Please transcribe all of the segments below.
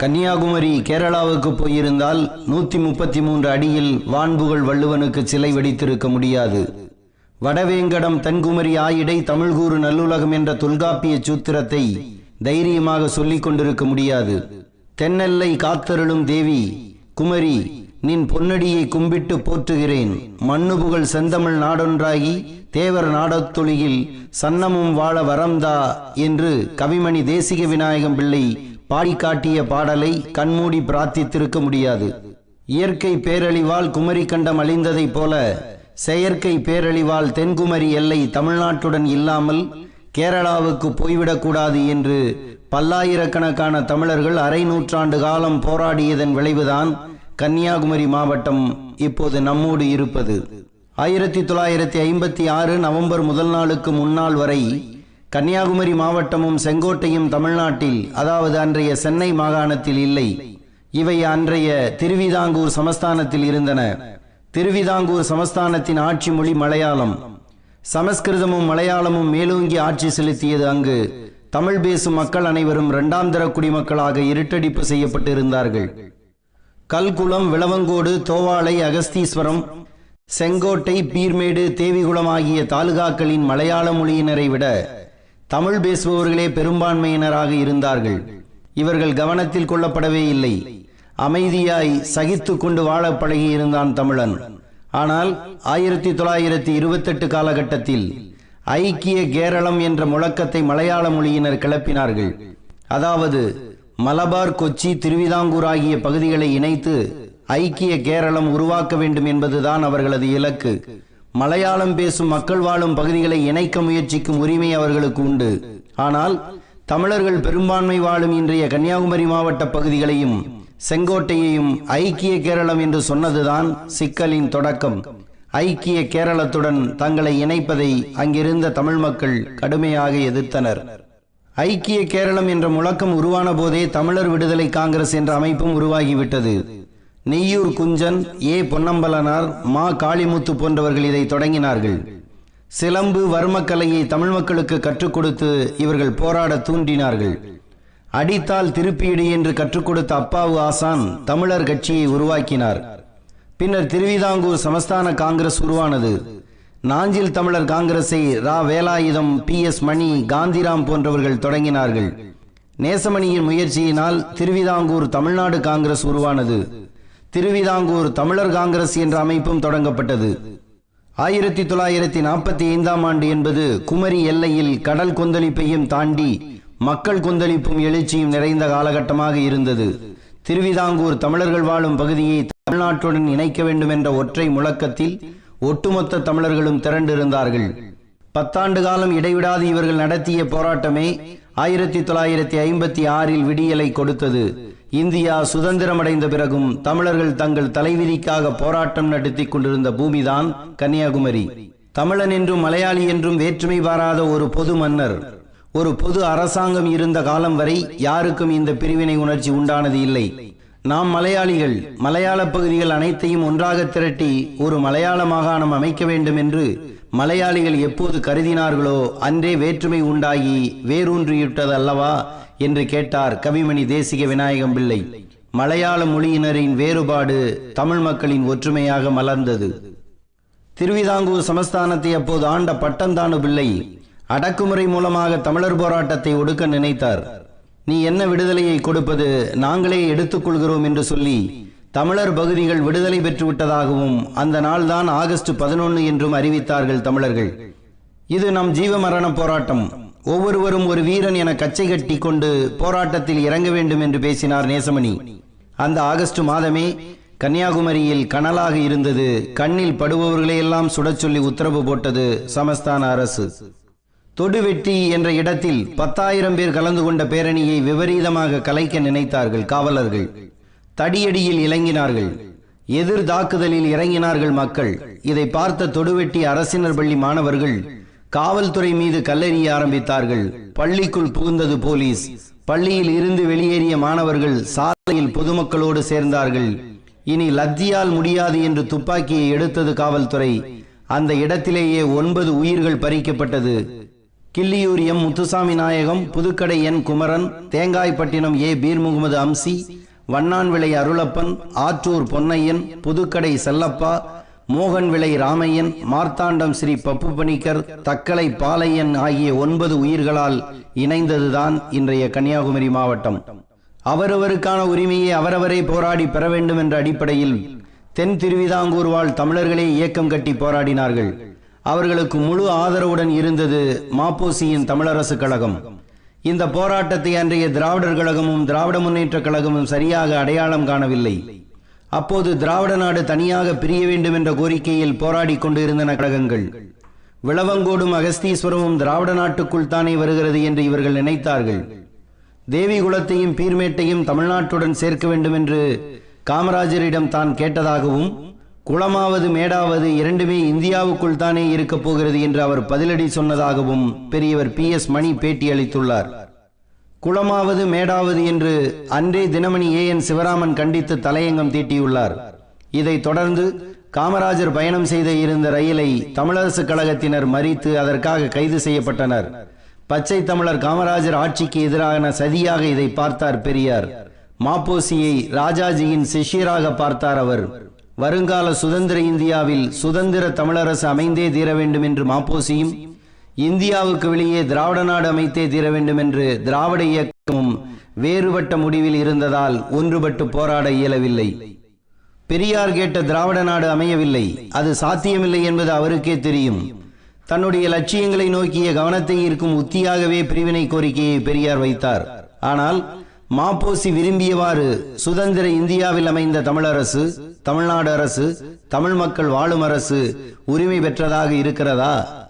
கன்னியாகுமரி கேரளாவுக்கு போயிருந்தால் நூத்தி முப்பத்தி மூன்று அடியில் வான்புகழ் வள்ளுவனுக்கு சிலை வெடித்திருக்க முடியாது. வடவேங்கடம் தென்குமரி ஆயிடை தமிழ்கூறு நல்லுலகம் என்ற தொல்காப்பிய சூத்திரத்தை தைரியமாக சொல்லிக் கொண்டிருக்க முடியாது. தென்னெல்லை காத்தருளும் தேவி குமரி நின் பொன்னடியை கும்பிட்டு போற்றுகிறேன். மண்ணுபுகழ் செந்தமிழ் நாடொன்றாகி தேவர் நாடத்தொழியில் சன்னமும் வாழ வரம்தா என்று கவிமணி தேசிக விநாயகம் பிள்ளை பாடி காட்டிய பாடலை கண்மூடி பிரார்த்தித்திருக்க முடியாது. இயற்கை பேரழிவால் குமரி கண்டம் அழிந்ததைப் போல செயற்கை பேரழிவால் தென்குமரி எல்லை தமிழ்நாட்டுடன் இல்லாமல் கேரளாவுக்கு போய்விடக்கூடாது என்று பல்லாயிரக்கணக்கான தமிழர்கள் அரை நூற்றாண்டு காலம் போராடியதன் விளைவுதான் கன்னியாகுமரி மாவட்டம் இப்போது நம்மோடு இருப்பது. ஆயிரத்தி தொள்ளாயிரத்தி ஐம்பத்தி ஆறு நவம்பர் முதல் நாளுக்கு முன்னாள் வரை கன்னியாகுமரி மாவட்டமும் செங்கோட்டையும் தமிழ்நாட்டில் அதாவது அன்றைய சென்னை மாகாணத்தில் இல்லை. இவை அன்றைய திருவிதாங்கூர் சமஸ்தானத்தில் இருந்தன. திருவிதாங்கூர் சமஸ்தானத்தின் ஆட்சி மொழி மலையாளம். சமஸ்கிருதமும் மலையாளமும் மேலோங்கி ஆட்சி செலுத்தியது அங்கு. தமிழ் பேசும் மக்கள் அனைவரும் இரண்டாம் தர குடிமக்களாக இருட்டடிப்பு செய்யப்பட்டிருந்தார்கள். கல்குளம் விளவங்கோடு தோவாளை அகஸ்தீஸ்வரம் செங்கோட்டை பீர்மேடு தேவிகுளம் ஆகிய தாலுகாக்களின் மலையாள மொழியினரை விட தமிழ் பேசுபவர்களே பெரும்பான்மையினராக இருந்தார்கள். இவர்கள் கவனத்தில் கொள்ளப்படவே இல்லை. அமைதியாய் சகித்து கொண்டு வாழ பழகியிருந்தான் தமிழன். ஆனால் ஆயிரத்தி தொள்ளாயிரத்தி இருபத்தெட்டு காலகட்டத்தில் ஐக்கிய கேரளம் என்ற முழக்கத்தை மலையாள மொழியினர் கிளப்பினார்கள். அதாவது மலபார் கொச்சி திருவிதாங்கூர் ஆகிய பகுதிகளை இணைத்து ஐக்கிய கேரளம் உருவாக்க வேண்டும் என்பதுதான் அவர்களது இலக்கு. மலையாளம் பேசும் மக்கள் வாழும் பகுதிகளை இணைக்க முயற்சிக்கும் உரிமை அவர்களுக்கு உண்டு. ஆனால் தமிழர்கள் பெரும்பான்மை வாழும் இன்றைய கன்னியாகுமரி மாவட்ட பகுதிகளையும் செங்கோட்டையையும் ஐக்கிய கேரளம் என்று சொன்னதுதான் சிக்கலின் தொடக்கம். ஐக்கிய கேரளத்துடன் தங்களை இணைப்பதை அங்கிருந்த தமிழ் மக்கள் கடுமையாக எதிர்த்தனர். ஐக்கிய கேரளம் என்ற முழக்கம் உருவான போதே தமிழர் விடுதலை காங்கிரஸ் என்ற அமைப்பும் உருவாகிவிட்டது. நெய்யூர் குஞ்சன் ஏ. பொன்னம்பலனார் மா. காளிமுத்து போன்றவர்கள் இதை தொடங்கினார்கள். சிலம்பு வர்மக்கலையை தமிழ் மக்களுக்கு கற்றுக் கொடுத்து இவர்கள் போராட தூண்டினார்கள். அடித்தால் திருப்பியிடு என்று கற்றுக் கொடுத்த அப்பாவு ஆசான் தமிழர் கட்சியை உருவாக்கினார். பின்னர் திருவிதாங்கூர் சமஸ்தான காங்கிரஸ் உருவானது. நாஞ்சில் தமிழர் காங்கிரஸை ரா. வேலாயுதம் பி. எஸ். மணி காந்திராம் போன்றவர்கள் தொடங்கினார்கள். நேசமணியின் முயற்சியினால் திருவிதாங்கூர் தமிழ்நாடு காங்கிரஸ் உருவானது. திருவிதாங்கூர் தமிழர் காங்கிரஸ் என்ற அமைப்பும் தொடங்கப்பட்டது. ஆயிரத்தி தொள்ளாயிரத்தி நாற்பத்தி ஐந்தாம் ஆண்டு என்பது குமரி எல்லையில் கடல் கொந்தளிப்பையும் தாண்டி மக்கள் கொந்தளிப்பும் எழுச்சியும் நிறைந்த காலகட்டமாக இருந்தது. திருவிதாங்கூர் தமிழர்கள் வாழும் பகுதியை தமிழ்நாட்டுடன் இணைக்க வேண்டும் என்ற ஒற்றை முழக்கத்தில் ஒட்டுமொத்த தமிழர்களும் திரண்டிருந்தார்கள். பத்தாண்டு காலம் இடைவிடாது இவர்கள் நடத்திய போராட்டமே ஆயிரத்தி தொள்ளாயிரத்தி ஐம்பத்தி ஆறில் விடியலை கொடுத்தது. இந்தியா சுதந்திரமடைந்த பிறகும் தமிழர்கள் தங்கள் தலைவிதிக்காக போராட்டம் நடத்தி கொண்டிருந்த பூமிதான் கன்னியாகுமரி. தமிழன் என்றும் மலையாளி என்றும் வேற்றுமை பாராத ஒரு பொது மன்னர். ஒரு பொது அரசாங்கம் இருந்த காலம் வரை யாருக்கும் இந்த பிரிவினை உணர்ச்சி உண்டானது இல்லை. நாம் மலையாளிகள் மலையாள பகுதிகள் அனைத்தையும் ஒன்றாக திரட்டி ஒரு மலையாள மாகாணம் அமைக்க வேண்டும் என்று மலையாளிகள் எப்போது கருதினார்களோ அன்றே வேற்றுமை உண்டாகி வேரூன்றிவிட்டது அல்லவா என்று கேட்டார் கவிமணி தேசிக விநாயகம் பிள்ளை. மலையாள மொழியினரின் வேறுபாடு தமிழ் மக்களின் ஒற்றுமையாக மலர்ந்தது. திருவிதாங்கூர் சமஸ்தானத்தை அப்போது ஆண்ட பட்டந்தானு பிள்ளை அடக்குமுறை மூலமாக தமிழர் போராட்டத்தை ஒடுக்க நினைத்தார். நீ என்ன விடுதலையை கொடுப்பது நாங்களே எடுத்துக்கொள்கிறோம் என்று சொல்லி தமிழர் பகுதிகள் விடுதலை பெற்று விட்டதாகவும் அந்த நாள்தான் ஆகஸ்ட் பதினொன்று என்றும் அறிவித்தார்கள் தமிழர்கள். இது நம் ஜீவ மரண போராட்டம். ஒவ்வொருவரும் ஒரு வீரன் என கச்சை கட்டி கொண்டு போராட்டத்தில் இறங்க வேண்டும் என்று பேசினார் நேசமணி. அந்த ஆகஸ்ட் மாதமே கன்னியாகுமரியில் கனலாக இருந்தது. கண்ணில் படுபவர்களையெல்லாம் சுடச் சொல்லி உத்தரவு போட்டது சமஸ்தான அரசு. தொடுவெட்டி என்ற இடத்தில் பத்தாயிரம் பேர் கலந்து கொண்ட பேரணியை விபரீதமாக கலைக்க நினைத்தார்கள் காவலர்கள். தடியடியில் இறங்கினார்கள் எதிர் தாக்குதலில் இறங்கினார்கள் மக்கள். இதை பார்த்த தொடுவெட்டி அரசினர் பள்ளி மாணவர்கள் காவல்துறை மீது கல்லெறிய ஆரம்பித்தார்கள். பள்ளிக்குள் புகுந்தது போலீஸ். பள்ளியில் இருந்து வெளியேறிய மாணவர்கள் சாலையில் பொதுமக்களோடு சேர்ந்தார்கள். இனி லத்தியால் முடியாது என்று துப்பாக்கியை எடுத்தது காவல்துறை. அந்த இடத்திலேயே ஒன்பது உயிர்கள் பறிக்கப்பட்டது. Killiyur M. Muthusamy Nayagam Pudukkadai N. Kumaran Thengapattinam A. Peer Mohamed Amsi Vannanvilai Arulappan Attoor Ponnaiyan Pudukkadai Chellappa மோகன் விளை ராமையன் மார்த்தாண்டம் ஸ்ரீ பப்பு பணிக்கர் தக்கலை பாலையன் ஆகிய ஒன்பது உயிர்களால் இணைந்ததுதான் இன்றைய கன்னியாகுமரி மாவட்டம். அவரவருக்கான உரிமையை அவரவரே போராடி பெற வேண்டும் என்ற அடிப்படையில் தென் திருவிதாங்கூர் வாழ் தமிழர்களே இயக்கம் கட்டி போராடினார்கள். அவர்களுக்கு முழு ஆதரவுடன் இருந்தது மாப்போசியின் தமிழரசு கழகம். இந்த போராட்டத்தை அன்றைய திராவிடர் கழகமும் திராவிட முன்னேற்ற கழகமும் சரியாக அடையாளம் காணவில்லை. அப்போது திராவிட நாடு தனியாக பிரிய வேண்டும் என்ற கோரிக்கையில் போராடிக் கொண்டிருந்தன கழகங்கள். விளவங்கோடும் அகஸ்தீஸ்வரமும் திராவிட நாட்டுக்குள் தானே வருகிறது என்று இவர்கள் நினைத்தார்கள். தேவிகுலத்தையும் பீர்மேட்டையும் தமிழ்நாட்டுடன் சேர்க்க வேண்டும் என்று காமராஜரிடம் தான் கேட்டதாகவும் குளமாவது மேடாவது இரண்டுமே இந்தியாவுக்குள் தானே இருக்கப் போகிறது என்று அவர் பதிலடி சொன்னதாகவும் பெரியவர் பி எஸ் மணி பேட்டி அளித்துள்ளார். குளமாவது மேடாவது என்று அன்றே தினமணி ஏ என் சிவராமன் கண்டித்து தலையங்கம் தீட்டியுள்ளார். இதைத் தொடர்ந்து காமராஜர் பயணம் செய்த இருந்த ரயிலை தமிழரசு கழகத்தினர் மறித்து அதற்காக கைது செய்யப்பட்டனர். பச்சை தமிழர் காமராஜர் ஆட்சிக்கு எதிரான சதியாக இதை பார்த்தார் பெரியார். மாப்போசியை ராஜாஜியின் சிஷ்யராக பார்த்தார் அவர். வருங்கால சுதந்திர இந்தியாவில் சுதந்திர தமிழரசு அமைந்தே தீர வேண்டும் என்று மாப்போசியும் இந்தியாவுக்கு வெளியே திராவிட நாடு அமைத்தே தீர வேண்டும் என்று திராவிட இயக்கமும் வேறுபட்ட முடிவில் இருந்ததால் ஒன்றுபட்டு போராட இயலவில்லை. பெரியார் கேட்ட திராவிட நாடு அமையவில்லை. அது சாத்தியமில்லை என்பது அவருக்கே தெரியும். தன்னுடைய லட்சியங்களை நோக்கிய கவனத்தை ஈர்க்கும் உத்தியாகவே பிரிவினை கோரிக்கையை பெரியார் வைத்தார். ஆனால் மாப்போசி விரும்பியவாறு சுதந்திர இந்தியாவில் அமைந்த தமிழரசு தமிழ்நாடு அரசு தமிழ் மக்கள் வாழும் அரசு உரிமை பெற்றதாக இருக்கிறதா?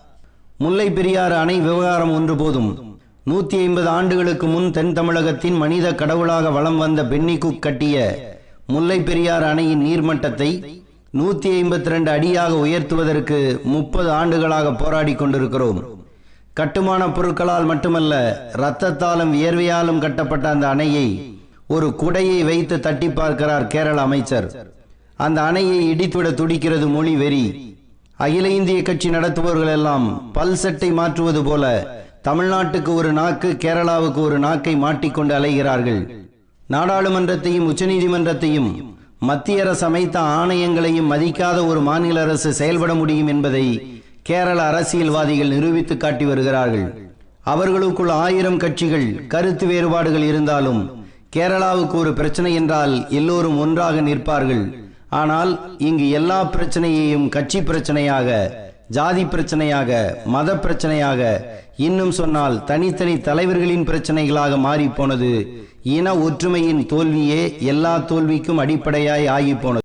முல்லை பெரியாறு அணை விவகாரம் ஒன்று போதும். நூத்தி ஐம்பது ஆண்டுகளுக்கு முன் தென் தமிழகத்தின் மனித கடவுளாக வலம் வந்த பென்னிகுக் கட்டிய முல்லை பெரியாறு அணையின் நீர்மட்டத்தை நூத்தி ஐம்பத்தி ரெண்டு அடியாக உயர்த்துவதற்கு முப்பது ஆண்டுகளாக போராடி கொண்டிருக்கிறோம். கட்டுமான பொருட்களால் மட்டுமல்ல இரத்தத்தாலும் வியர்வையாலும் கட்டப்பட்ட அந்த அணையை ஒரு குடையை வைத்து தட்டி பார்க்கிறார் கேரள அமைச்சர். அந்த அணையை இடித்துவிட துடிக்கிறது மொழி வெறி. அகில இந்திய கட்சி நடத்துபவர்கள் எல்லாம் பல் சட்டை மாற்றுவது போல தமிழ்நாட்டுக்கு ஒரு நாக்கு கேரளாவுக்கு ஒரு நாக்கை மாட்டிக்கொண்டு அலைகிறார்கள். நாடாளுமன்றத்தையும் உச்சநீதிமன்றத்தையும் மத்திய அரசு அமைத்த ஆணையங்களையும் மதிக்காத ஒரு மாநில அரசு செயல்பட முடியும் என்பதை கேரள அரசியல்வாதிகள் நிரூபித்து காட்டி வருகிறார்கள். அவர்களுக்குள் ஆயிரம் கட்சிகள் கருத்து வேறுபாடுகள் இருந்தாலும் கேரளாவுக்கு ஒரு பிரச்சனை என்றால் எல்லோரும் ஒன்றாக நிற்பார்கள். ஆனால் இங்கு எல்லா பிரச்சனையையும் கட்சி பிரச்சனையாக ஜாதி பிரச்சனையாக மத பிரச்சனையாக இன்னும் சொன்னால் தனித்தனி தலைவர்களின் பிரச்சனைகளாக மாறி போனது. இன ஒற்றுமையின் தோல்வியே எல்லா தோல்விக்கும் அடிப்படையாய் ஆகி போனது.